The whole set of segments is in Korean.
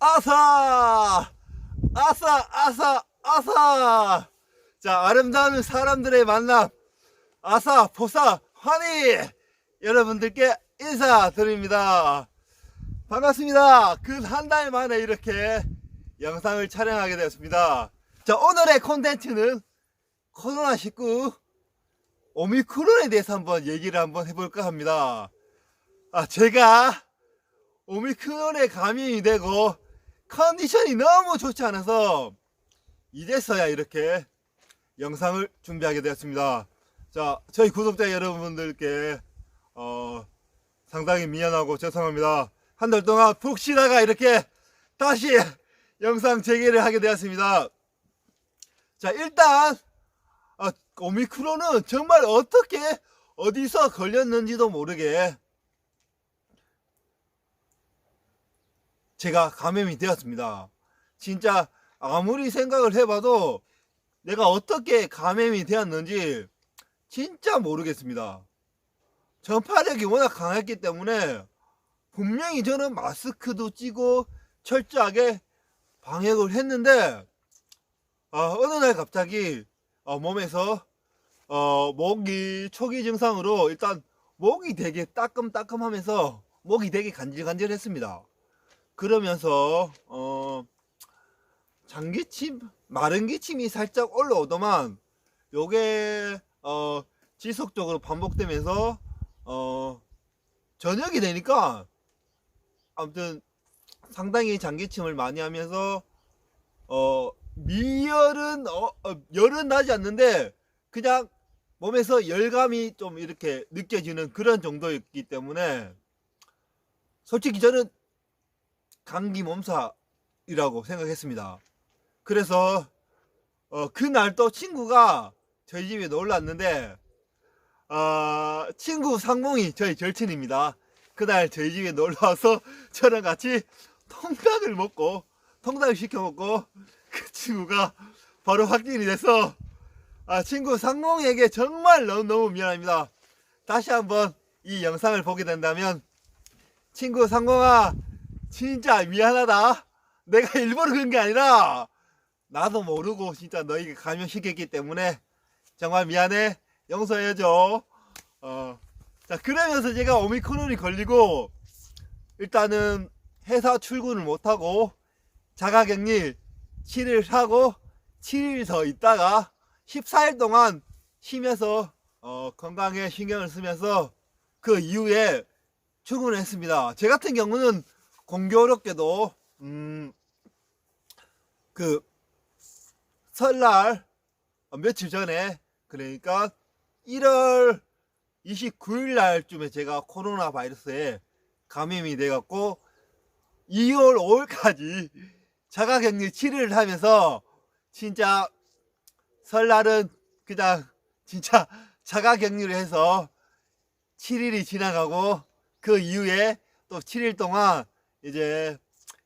아사! 아사! 아사! 아사! 자, 아름다운 사람들의 만남. 아사, 보사, 환희! 여러분들께 인사드립니다. 반갑습니다. 그한달 만에 이렇게 영상을 촬영하게 되었습니다. 자, 오늘의 콘텐츠는 코로나19 오미크론에 대해서 한번 얘기를 한번 해볼까 합니다. 아, 제가 오미크론에 감염이 되고 컨디션이 너무 좋지 않아서 이제서야 이렇게 영상을 준비하게 되었습니다. 자, 저희 구독자 여러분들께 어, 상당히 미안하고 죄송합니다. 한 달 동안 푹 쉬다가 이렇게 다시 영상 재개를 하게 되었습니다. 자, 일단 아, 오미크론은 정말 어떻게 어디서 걸렸는지도 모르게 제가 감염이 되었습니다. 진짜 아무리 생각을 해봐도 내가 어떻게 감염이 되었는지 진짜 모르겠습니다. 전파력이 워낙 강했기 때문에 분명히 저는 마스크도 찌고 철저하게 방역을 했는데 아, 어느 날 갑자기 어, 몸에서 어, 목이 초기 증상으로 일단 목이 되게 따끔따끔하면서 목이 되게 간질간질했습니다. 그러면서 어, 장기침, 마른 기침이 살짝 올라오더만 요게 어, 지속적으로 반복되면서 어, 저녁이 되니까 아무튼 상당히 장기침을 많이 하면서 어, 미열은 어, 어, 열은 나지 않는데 그냥 몸에서 열감이 좀 이렇게 느껴지는 그런 정도였기 때문에 솔직히 저는 감기 몸살이라고 생각했습니다. 그래서 어, 그날 또 친구가 저희 집에 놀러 왔는데 어, 친구 상봉이 저희 절친입니다. 그날 저희 집에 놀러 와서 저랑 같이 통닭을 먹고 통닭을 시켜 먹고 그 친구가 바로 확진이 돼서 아, 친구 상봉에게 정말 너무너무 미안합니다. 다시 한번 이 영상을 보게 된다면 친구 상봉아 진짜 미안하다. 내가 일부러 그런 게 아니라 나도 모르고 진짜 너에게 감염시켰기 때문에 정말 미안해. 용서해줘. 어. 자, 그러면서 제가 오미크론이 걸리고 일단은 회사 출근을 못하고 자가격리 7일 하고 7일 더 있다가 14일 동안 쉬면서 어, 건강에 신경을 쓰면서 그 이후에 출근을 했습니다. 제 같은 경우는 공교롭게도 음, 그 설날 어, 며칠 전에 그러니까 1월 29일 날쯤에 제가 코로나 바이러스에 감염이 돼갖고 2월 5일까지 자가격리 7일을 하면서 진짜 설날은 그냥 진짜 자가격리를 해서 7일이 지나가고 그 이후에 또 7일 동안 이제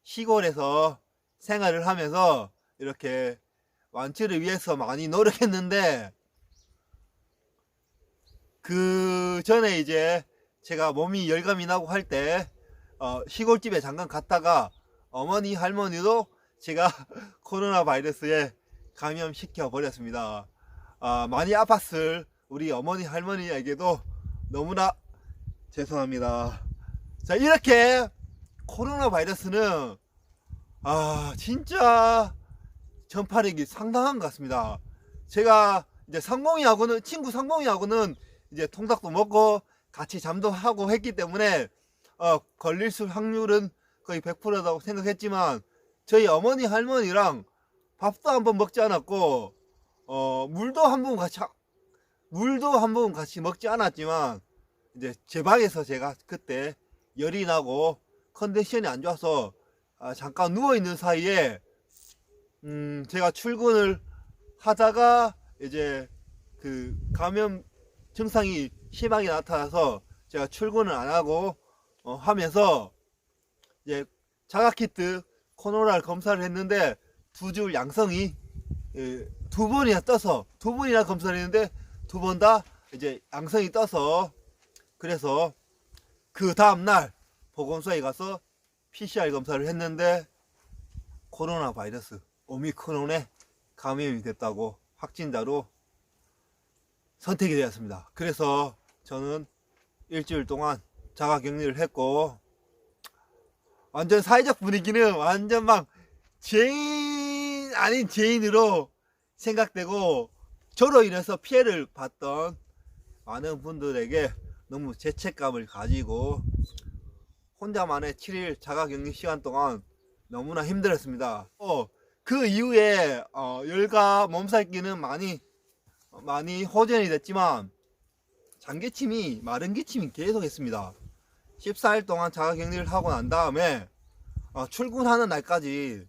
시골에서 생활을 하면서 이렇게 완치를 위해서 많이 노력했는데 그 전에 이제 제가 몸이 열감이 나고 할때 어, 시골집에 잠깐 갔다가 어머니 할머니도 제가 코로나 바이러스에 감염시켜 버렸습니다. 아, 많이 아팠을 우리 어머니 할머니에게도 너무나 죄송합니다. 자 이렇게 코로나 바이러스는 아 진짜 전파력이 상당한 것 같습니다. 제가 이제 상봉이하고는 친구 상봉이하고는 이제 통닭도 먹고 같이 잠도 하고 했기 때문에 어, 걸릴 수 확률은 거의 100%라고 생각했지만 저희 어머니 할머니랑 밥도 한 번 먹지 않았고 어, 물도 한 번 같이 하- 물도 한 번 같이 먹지 않았지만 이제 제 방에서 제가 그때 열이 나고 컨디션이 안 좋아서 아, 잠깐 누워 있는 사이에 음, 제가 출근을 하다가 이제 그 감염 증상이 심하게 나타나서 제가 출근을 안 하고 어, 하면서 이제 자가키트 코로나를 검사를 했는데 두 줄 양성이 예, 두 번이나 떠서 두 번이나 검사를 했는데 두 번 다 이제 양성이 떠서 그래서 그 다음 날 보건소에 가서 PCR 검사를 했는데 코로나 바이러스 오미크론에 감염이 됐다고 확진자로 선택이 되었습니다. 그래서 저는 일주일 동안 자가 격리를 했고 완전 사회적 분위기는 완전 막 죄인 아닌 죄인으로 생각되고 저로 인해서 피해를 봤던 많은 분들에게 너무 죄책감을 가지고 혼자만의 7일 자가격리 시간 동안 너무나 힘들었습니다. 어, 그 이후에 어, 열과 몸살기는 많이 많이 호전이 됐지만 장기침이 마른 기침이 계속했습니다. 14일 동안 자가격리를 하고 난 다음에 어, 출근하는 날까지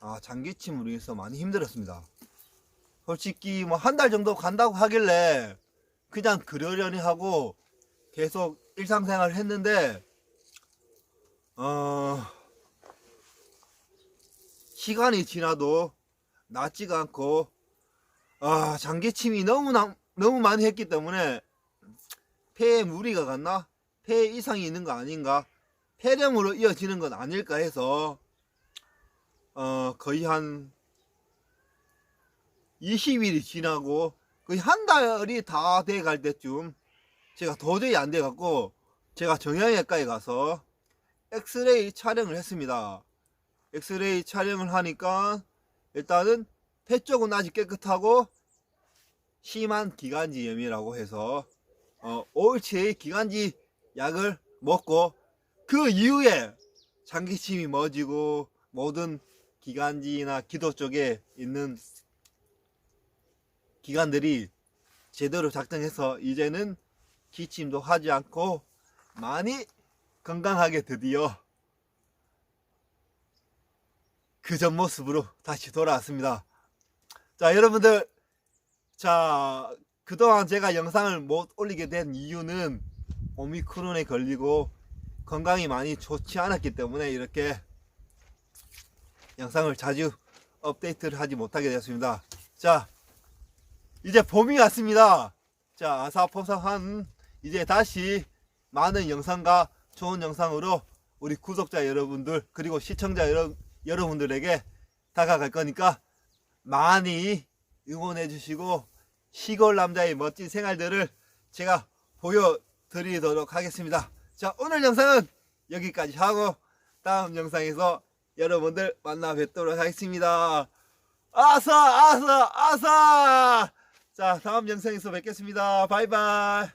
아, 장기침으로 인해서 많이 힘들었습니다. 솔직히 뭐 한 달 정도 간다고 하길래 그냥 그러려니 하고 계속 일상생활을 했는데 어 시간이 지나도 낫지가 않고 아 장기침이 너무 나, 너무 많이 했기 때문에 폐에 무리가 갔나? 폐에 이상이 있는 거 아닌가? 폐렴으로 이어지는 건 아닐까 해서 어 거의 한 20일이 지나고 거의 한 달이 다 돼 갈 때쯤 제가 도저히 안 돼 갖고 제가 정형외과에 가서 엑스레이 촬영을 했습니다. 엑스레이 촬영을 하니까 일단은 폐 쪽은 아직 깨끗하고 심한 기관지염이라고 해서 어, 5일치의 기관지 약을 먹고 그 이후에 장기침이 멎지고 모든 기관지나 기도 쪽에 있는 기관들이 제대로 작동해서 이제는 기침도 하지 않고 많이 건강하게 드디어 그 전 모습으로 다시 돌아왔습니다. 자, 여러분들, 자, 그동안 제가 영상을 못 올리게 된 이유는 오미크론에 걸리고 건강이 많이 좋지 않았기 때문에 이렇게 영상을 자주 업데이트를 하지 못하게 되었습니다. 자, 이제 봄이 왔습니다. 자, 아사포사한 이제 다시 많은 영상과 좋은 영상으로 우리 구독자 여러분들 그리고 시청자 여러, 여러분들에게 다가갈 거니까 많이 응원해 주시고 시골 남자의 멋진 생활들을 제가 보여드리도록 하겠습니다. 자, 오늘 영상은 여기까지 하고 다음 영상에서 여러분들 만나 뵙도록 하겠습니다. 아사, 아사, 아사! 자, 다음 영상에서 뵙겠습니다. 바이바이.